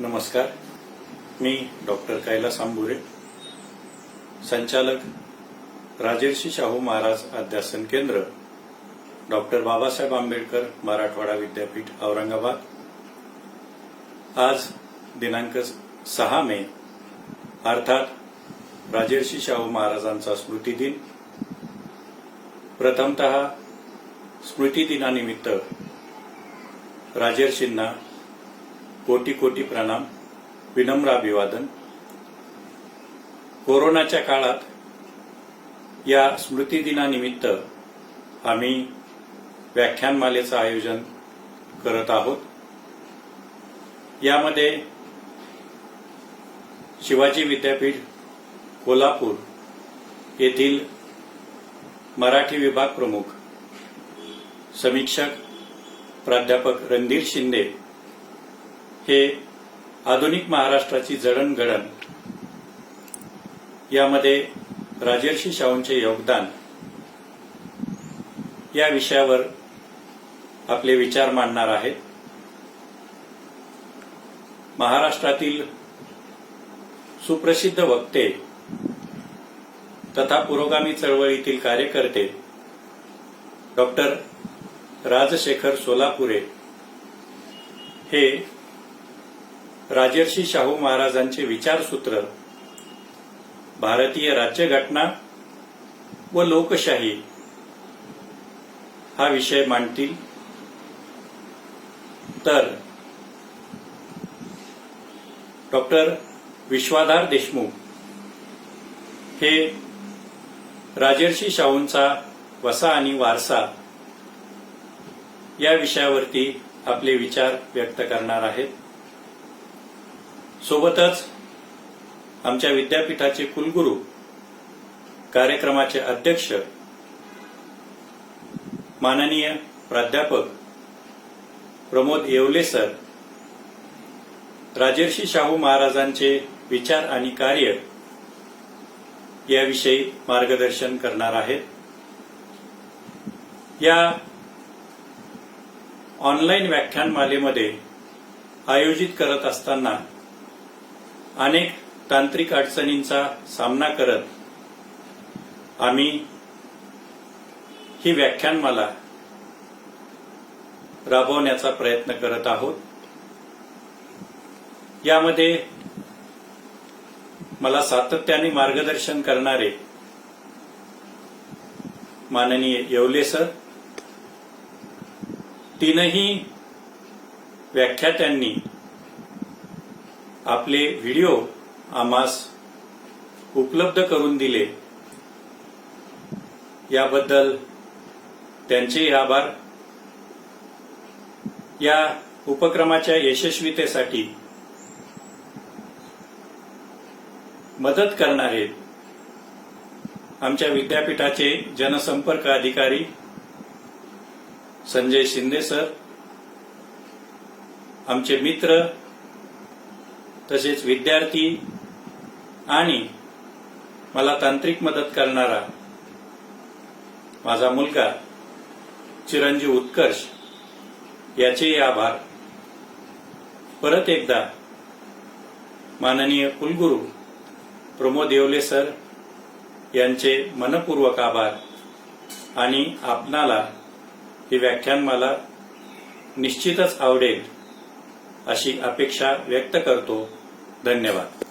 नमस्कार. मी डॉक्टर कैलास आंबुरे संचालक राजर्षी शाहू महाराज अध्यासन केंद्र डॉक्टर बाबासाहेब आंबेडकर मराठवाडा विद्यापीठ औरंगाबाद. आज दिनांक सहा मे अर्थात राजर्षी शाहू महाराजांचा स्मृती दिन. प्रथमतः स्मृती दिनानिमित्त राजर्षींना कोटी कोटी प्रणाम विनम्र अभिवादन. कोरोनाच्या काळात या स्मृतीदिनानिमित्त आम्ही व्याख्यानमालेचं आयोजन करत आहोत. यामध्ये शिवाजी विद्यापीठ कोल्हापूर येथील मराठी विभाग प्रमुख समीक्षक प्राध्यापक रणधीर शिंदे हे आधुनिक महाराष्ट्राची जडणघडण. यामध्ये राजर्षी शाहूंचे योगदान. या विषयावर आपले विचार मांडणार आहेत महाराष्ट्रातील सुप्रसिद्ध वक्ते तथा पुरोगामी चळवळीतील कार्यकर्ते डॉक्टर राजशेखर सोलापुरे हे राजर्षी शाहू महाराजांचे विचारसूत्र भारतीय राज्यघटना व लोकशाही हा विषय मांडतील. तर डॉक्टर विश्वाधार देशमुख हे राजर्षी शाहूंचा वसा आणि वारसा या विषयावरती आपले विचार व्यक्त करणार आहेत. सोबतच आमच्या विद्यापीठाचे कुलगुरू कार्यक्रमाचे अध्यक्ष माननीय प्राध्यापक प्रमोद येवले सर राजर्षी शाहू महाराजांचे विचार आणि कार्य याविषयी मार्गदर्शन करणार आहेत. या ऑनलाईन व्याख्यानमालेमध्ये आयोजित करत असताना अनेक तांत्रिक अडचणींचा सामना करत आम्ही ही व्याख्यानमाला राबवण्याचा प्रयत्न करत आहोत. यामध्ये मला सातत्याने मार्गदर्शन करणारे माननीय येवले सर तीनही व्याख्यात्यांनी आपले व्हिडिओ आम्हास उपलब्ध करून दिले. याबद्दल त्यांचेही आभार. या उपक्रमाच्या यशस्वीतेसाठी मदत करणारे आमच्या विद्यापीठाचे जनसंपर्क अधिकारी संजय शिंदे सर आमचे मित्र तसेच विद्यार्थी आणि मला तांत्रिक मदत करणारा माझा मुलगा चिरंजीव उत्कर्ष याचेही आभार. परत एकदा माननीय कुलगुरू प्रमोद येवले सर यांचे मनपूर्वक आभार आणि आपणाला ही व्याख्यान मला निश्चितच आवडेल अशी अपेक्षा व्यक्त करतो. धन्यवाद.